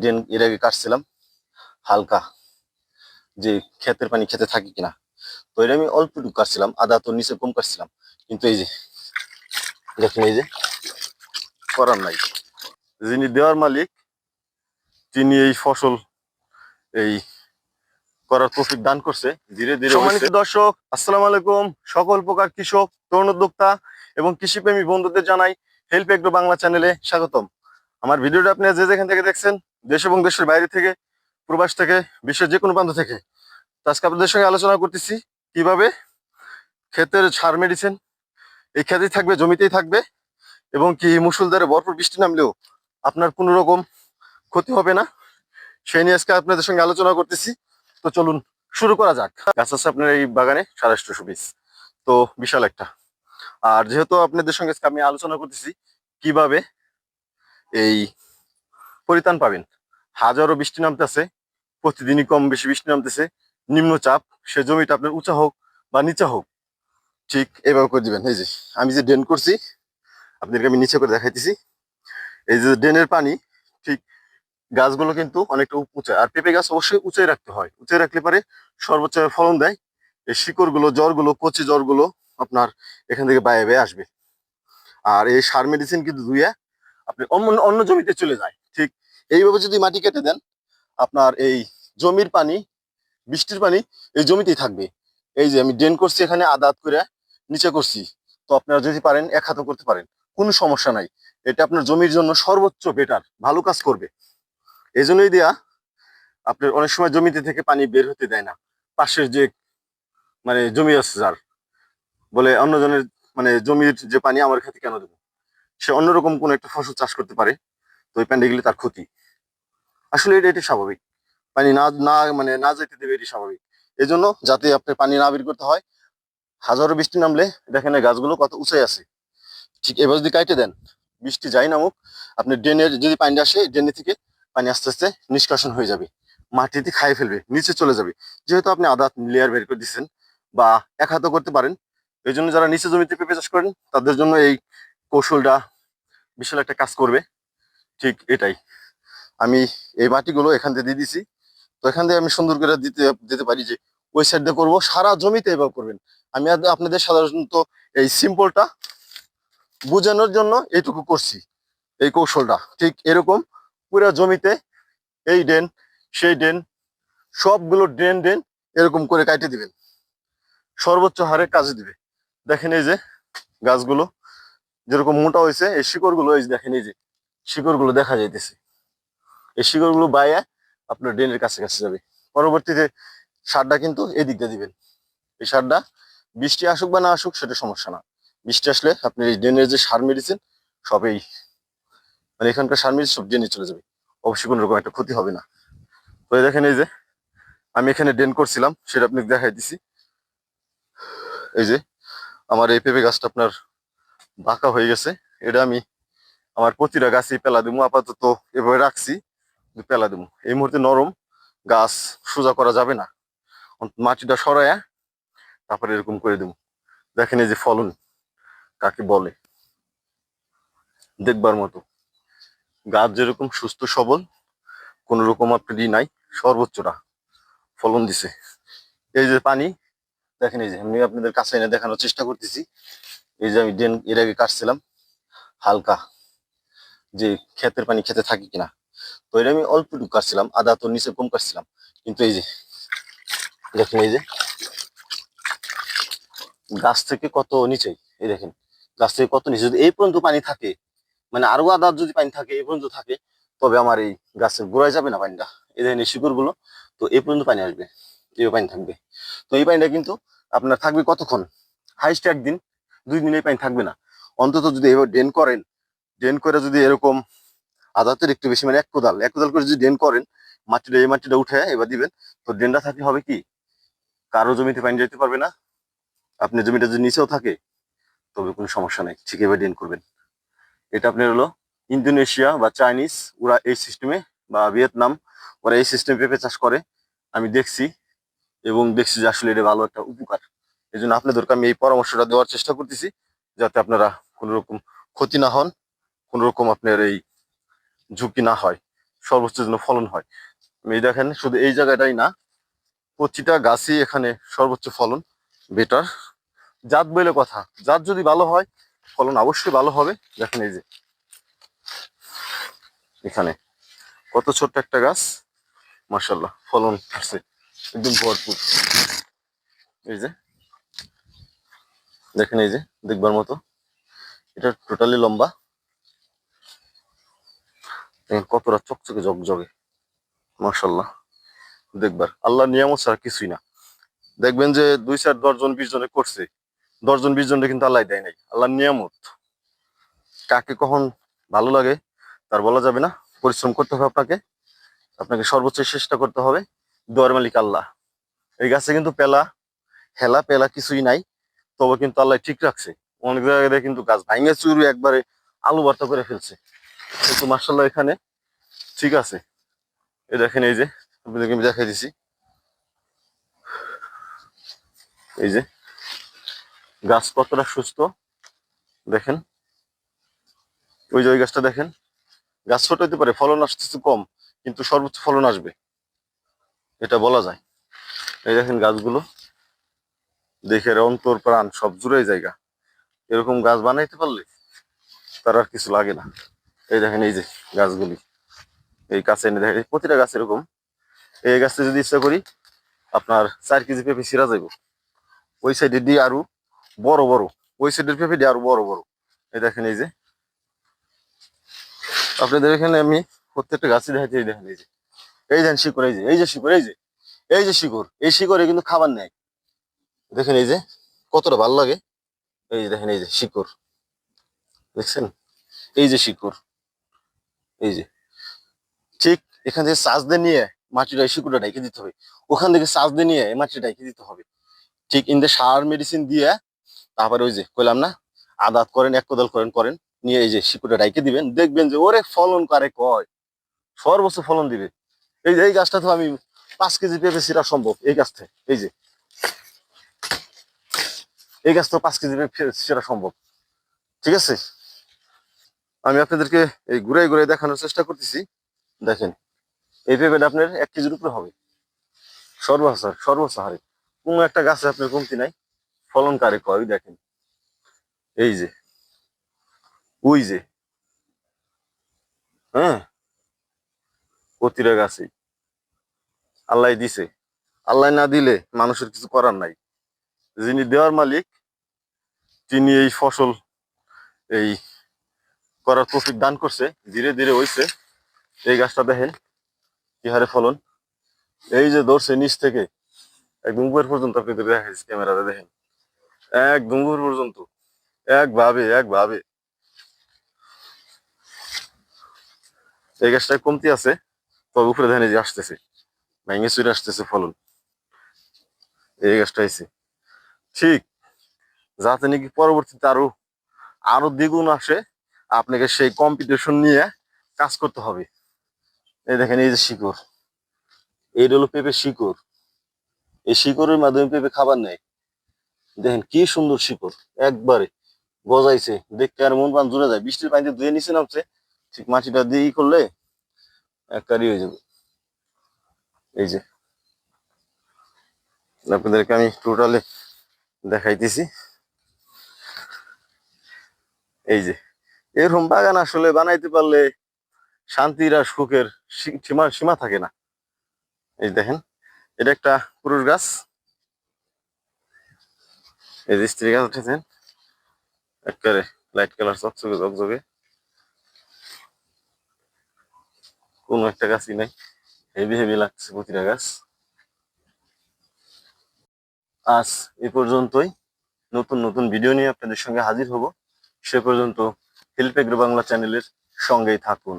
Drain এর আগে কাটছিলাম, হালকা যে ক্ষেতের পানি খেতে থাকে কিনা। তো এটা আমি অল্প একটু কাটছিলাম, আদা তো নিচে কম কাটছিলাম। কিন্তু এই যে, দেখুন এই যে, করার নাই। যিনি দেওয়ার মালিক, তিনি এই ফসল এই করার তৌফিক দান করছে। ধীরে ধীরে সম্মানিত দর্শক, আসসালামু আলাইকুম। সকল প্রকার কৃষক, তরুণ উদ্যোক্তা এবং কৃষিপ্রেমী বন্ধুদের জানাই হেল্প এগ্রো বাংলা চ্যানেলে স্বাগতম। আমার ভিডিওটা আপনি যে যেখান থেকে দেখছেন দেশ এবং দেশের বাইরে থেকে, প্রবাস থেকে, বিশ্বের যে কোনো প্রান্ত থেকে। আজকে আপনাদের সঙ্গে আলোচনা করতেছি, কীভাবে ক্ষেতের সার মেডিসিন এই ক্ষেতেই থাকবে, জমিতেই থাকবে, এবং কি মুসুলধারে ভরপুর বৃষ্টি নামলেও আপনার কোনো রকম ক্ষতি হবে না। সেই নিয়ে আজকে আপনাদের সঙ্গে আলোচনা করতেছি। তো চলুন শুরু করা যাক। গাছ আছে আপনার এই বাগানে সারাষ্ট্র বীজ তো বিশাল একটা। আর যেহেতু আপনাদের সঙ্গে আমি আলোচনা করতেছি, কীভাবে এই পরিত্রাণ পাবেন। হাজারো বৃষ্টি নামতেছে, প্রতিদিনই কম বেশি বৃষ্টি নামতেছে, নিম্নচাপ, সে জমিটা আপনার উঁচা হোক বা নিচা হোক, ঠিক এভাবে করে দিবেন। এই যে, আমি যে ড্রেন করছি, আপনাদেরকে আমি নিচে করে দেখাইতেছি। এই যে ড্রেনের পানি, ঠিক গাছগুলো কিন্তু অনেকটা উপ- উঁচা। আর পেঁপে গাছ অবশ্যই উঁচাই রাখতে হয়। উঁচাই রাখলে পারে সর্বোচ্চ ফলন দেয়। এই শিকড়গুলো, জ্বরগুলো, কচি জ্বরগুলো আপনার এখান থেকে বাইরে বেয়ে আসবে। আর এই সার মেডিসিন কিন্তু ধুয়ে আপনি অন্য অন্য জমিতে চলে যায়, ঠিক এইভাবে যদি মাটি কেটে দেন, আপনার এই জমির পানি, বৃষ্টির পানি এই জমিতেই থাকবে। এই যে আমি ড্রেন করছি এখানে আদাত করে, নিচে করছি। তো আপনারা যদি পারেন, এক হাতও করতে পারেন। কোনো সমস্যা নাই। এটা আপনার জমির জন্য সর্বোচ্চ বেটার ভালো কাজ করবে। এই জন্যই দেয়া আপনার অনেক সময় জমিতে থেকে পানি বের হতে দেয় না। পাশের যে মানে জমি আছে যার, বলে অন্যজনের মানে জমির যে পানি, আমার খেতে কেন দেবো? সে অন্যরকম কোন একটা ফসল চাষ করতে পারে। তো ওই পানি গেলে তার ক্ষতি। আসলে এটা, এটি স্বাভাবিক। পানি না না মানে না যেতে দেবে এটি স্বাভাবিক। এই জন্য যাতে আপনার পানি না বের করতে হয়, হাজারো বৃষ্টি নামলে দেখেন গাছগুলো কত উঁচাই আছে। ঠিক এবার যদি কাইটে দেন, বৃষ্টি যাই নামুক, আপনি ড্রেনের যদি পানি আসে, ড্রেনে থেকে পানি আস্তে আস্তে নিষ্কাশন হয়ে যাবে। মাটিতে খাইয়ে ফেলবে, নিচে চলে যাবে। যেহেতু আপনি আদা লেয়ার বের করে দিচ্ছেন বা এক হাতও করতে পারেন এই জন্য যারা নিচে জমিতে পেঁপে চাষ করেন, তাদের জন্য এই কৌশলটা বিশাল একটা কাজ করবে। ঠিক এটাই। আমি এই মাটিগুলো এখান থেকে দিয়ে দিছি। তো এখান থেকে আমি সুন্দর করে দিতে দিতে পারি যে ওই সাইড দিয়ে করব। সারা জমিতে এভাবে করবেন। আমি আপনাদের সাধারণত এই সিম্পলটা বোঝানোর জন্য এইটুকু করছি, এই কৌশলটা। ঠিক এরকম পুরো জমিতে এই ড্রেন, সেই ড্রেন, সবগুলো ড্রেন ড্রেন এরকম করে কাটে দিবেন। সর্বোচ্চ হারে কাজে দিবে। দেখেন এই যে গাছগুলো যেরকম মোটা হয়েছে, এই শিকড়গুলো এই দেখেন এই যে শিকড়গুলো দেখা যাইতেছে। এই শিকড়গুলো বাইরে আপনার ড্রেনের কাছে কাছে যাবে। পরবর্তীতে সারটা কিন্তু এদিক দিয়ে দিবেন। এই সারটা বৃষ্টি আসুক বা না আসুক, সেটা সমস্যা না। বৃষ্টি আসলে আপনি এই ড্রেনের যে সার মেডিসিন সবই মানে এখানকার সার মেডিসিন সব ড্রেনে চলে যাবে। অবশ্যই কোনো রকম একটা ক্ষতি হবে না। তো দেখেন এই যে, আমি এখানে ড্রেন করছিলাম, সেটা আপনি দেখাই দিছি। এই যে, আমার এই পেঁপে গাছটা আপনার বাঁকা হয়ে গেছে। এটা আমি আমার প্রতিটা গাছই পেলা দিবো আপাতত এভাবে রাখছি, পেলা দেবো এই মুহূর্তে নরম, গাছ সোজা করা যাবে না। মাটিটা সরায়া তারপরে এরকম করে দেবো দেখেন এই যে ফলন, কাকে বলে? দেখবার মতো। গাছ যেরকম সুস্থ, সবল, কোন রকম আপনার ই নাই, সর্বোচ্চটা ফলন দিছে। এই যে পানি, দেখেন এই যে, আমি আপনাদের কাছে এনে দেখানোর চেষ্টা করতেছি। এই যে আমি ড্রেন এর আগে কাটছিলাম, হালকা। যে ক্ষেতের পানি খেতে থাকে কিনা। তো এটা আমি অল্প একটু কাটছিলাম, আদা তো নিচে কম কাটছিলাম। কিন্তু এই যে, দেখেন এই যে, গাছ থেকে কত নিচে, এই দেখেন, গাছ থেকে কত নিচে। যদি এই পর্যন্ত পানি থাকে মানে আরও আদা যদি পানি থাকে, এই পর্যন্ত থাকে, তবে আমার এই গাছের গোড়ায় যাবে না পানিটা। এই দেখেন এই শিকড়গুলো তো এই পর্যন্ত পানি আসবে, এই পানি থাকবে। তো এই পানিটা কিন্তু আপনার থাকবে কতক্ষণ? হাইস্ট একদিন, দুই দিন এই পানি থাকবে না। অন্তত যদি এবার ড্রেন করেন ড্রেন করে যদি এরকম আদাতের একটু বেশি মানে এক কোদাল এক কোদাল করে যদি ড্রেন করেন, মাটিটা, এই মাটিটা উঠে এবার দিবেন, তো ড্রেনটা থাকলে হবে কি? কারও জমিতে পানি যেতে পারবে না। আপনি জমিটা যদি নিচেও থাকে, তবে কোনো সমস্যা নেই, ঠিক এবার ড্রেন করবেন। এটা আপনার হলো ইন্দোনেশিয়া বা চাইনিজ, ওরা এই সিস্টেমে বা ভিয়েতনাম, ওরা এই সিস্টেমে পেঁপে চাষ করে। আমি দেখছি এবং দেখছি যে আসলে এটা ভালো একটা উপকার। এই জন্য আপনাদেরকে আমি এই পরামর্শটা দেওয়ার চেষ্টা করতেছি, যাতে আপনারা কোনো রকম ক্ষতি না হন। কোনো রকম আপনার এই ঝুঁকি না হয়, সর্বোচ্চ যেন ফলন হয়। এই দেখেন, শুধু এই জায়গাটাই না, প্রতিটা গাছই এখানে সর্বোচ্চ ফলন বেটার জাত বলে কথা, জাত যদি ভালো হয়, ফলন অবশ্যই ভালো হবে। দেখেন এই যে, এখানে কত ছোট্ট একটা গাছ মার্শাল্লাহ ফলন আসছে, একদম ভরপুর। এই যে, দেখেন এই যে, দেখবার মতো, এটা টোটালি লম্বা। দেখেন কতটা চকচকে জগজগে। মার্শাল্লাহ দেখবার আল্লাহ নিয়ামত ছাড়া কিছুই না। দেখবেন যে, দুই চার দশজন, বিশ জনে করছে। দশজন, বিশ জনে কিন্তু আল্লাহ দেয় নাই। আল্লাহ নিয়ামত। কাকে কখন ভালো লাগে, তার বলা যাবে না। পরিশ্রম করতে হবে আপনাকে। আপনাকে সর্বোচ্চ চেষ্টা করতে হবে। দোয়ার মালিক আল্লাহ। এই গাছে কিন্তু পেলা, হেলা, পেলা কিছুই নাই। তবে কিন্তু আল্লাহ ঠিক রাখছে। অনেক জায়গায় কিন্তু গাছ ভাঙে চুরু একবারে আলু বার্তা করে ফেলছে। কিন্তু মার্শাল্লাহ এখানে ঠিক আছে। এই দেখেন এই যে, আপনাদেরকে আমি দেখাই দিছি। এই যে, গাছ কতটা সুস্থ, দেখেন। ওই যে ওই গাছটা দেখেন। গাছ ছোট হতে পারে, ফলন আসতেছে কম, কিন্তু সর্বোচ্চ ফলন আসবে। এটা বলা যায়। এই দেখেন গাছগুলো, দেখে অন্তর প্রাণ, সব জুড়ে জায়গা। এরকম গাছ বানাইতে পারলে তার আর কিছু লাগে না। এই দেখেন, এই যে গাছগুলি। এই কাছে এনে দেখেন প্রতিটা গাছ এরকম। এই গাছটা যদি ইচ্ছা করি, আপনার চার কেজি পেঁপে ছিঁড়া যাইব। ওই সাইডে দিয়ে আরও বড় বড়। ওই সাইডের পেঁপে দিয়ে আরও বড় বড়। এই দেখেন, এই যে। আপনাদের এখানে আমি প্রত্যেকটা গাছই দেখাচ্ছি এই দেখেন, এই যে। এই দেখেন শিকড়, এই যে এই যে শিকড়, এই যে। এই যে শিকড়, এই শিকড়ে কিন্তু খাবার নেয় দেখেন, এই যে, কতটা ভালো লাগে। এই যে দেখেন, এই যে শিকড়। দেখছেন? এই যে শিকড়। এই যে, ঠিক এখান থেকে সাজ দিয়ে নিয়ে মাটিটা শিকুটা ডাইকে দিতে হবে। ওখান থেকে সাজ দিয়ে নিয়ে মাটিটা ডাইকে দিতে হবে। ঠিক ইন্দে সার মেডিসিন দিয়ে তারপরে ওই যে কইলাম না, আদাত করেন, এক কোদাল করেন করেন, নিয়ে এই যে শিকড়টা ডাইকে দিবেন। দেখবেন যে ওরে ফলন কারে কয়? সর্বোচ্চ ফলন দিবে। এই যে, এই গাছটা তো আমি পাঁচ কেজি পেঁপে সিরা সম্ভব এই গাছ থেকে এই যে, এই গাছ তো পাঁচ কেজি পেঁপে সেরা সম্ভব। ঠিক আছে? আমি আপনাদেরকে এই ঘুরাই ঘুরাই দেখানোর চেষ্টা করতেছি। দেখেন, এই পেঁপেটা আপনার এক কেজির উপরে হবে। সর্বোচ্চ সর্বসাহারে। হারে কোনো একটা গাছে আপনার কমতি নাই। ফলন কারে কয় দেখেন। এই যে, ওই যে। হ্যাঁ? প্রতিটা গাছেই আল্লাহ দিছে। আল্লাহ না দিলে মানুষের কিছু করার নাই। যিনি দেওয়ার মালিক, তিনি এই ফসল, এই করার তৌফিক দান করছে, ধীরে ধীরে হইছে। এই গাছটা দেখেন, কি হারে ফলন। এই যে ধরছে নিচ থেকে একদম উপর পর্যন্ত আপনাদের দেখাইছি ক্যামেরাতে, দেখেন। একদম উপর পর্যন্ত, একভাবে একভাবে। এই গাছটা কমতি আছে, তবে উপরে দেখেন যে আসতেছে, ভেঙে চুরে আসতেছে ফলন। এই গাছটা আইছে ঠিক, যাতে নাকি পরবর্তীতে আরও আরও দ্বিগুণ আসে আপনাকে সেই কম্পিটিশন নিয়ে কাজ করতে হবে। এই দেখেন, এই যে শিকড়। এই হলো পেঁপে শিকড়। এই শিকড়ের মাধ্যমে পেঁপে খাবার নেয়। দেখেন, কি সুন্দর শিকড়। একবারে গজাইছে। দেখতে আর মন প্রাণ জুড়ে যায়। বৃষ্টির পানিতে ধুয়ে নিচে নামছে ঠিক মাটিটা দিয়ে করলে একবারই হয়ে যাবে। এই যে। আপনাদেরকে আমি টোটালে দেখাইতেছি। এই যে। এরকম বাগান আসলে বানাইতে পারলে শান্তির আর সুখের সীমা সীমা থাকে না। এই দেখেন, এটা একটা পুরুষ গাছ। এই যে স্ত্রী গাছ উঠেছেন একেবারে লাইট কালার চকচকে চকচকে কোন একটা গাছই নাই। হেভি হেভি লাগছে প্রতিটা গাছ। আজ এ পর্যন্তই। নতুন নতুন ভিডিও নিয়ে আপনাদের সঙ্গে হাজির হব। সে পর্যন্ত গ্রুপ বাংলা চ্যানেলের সঙ্গেই থাকুন।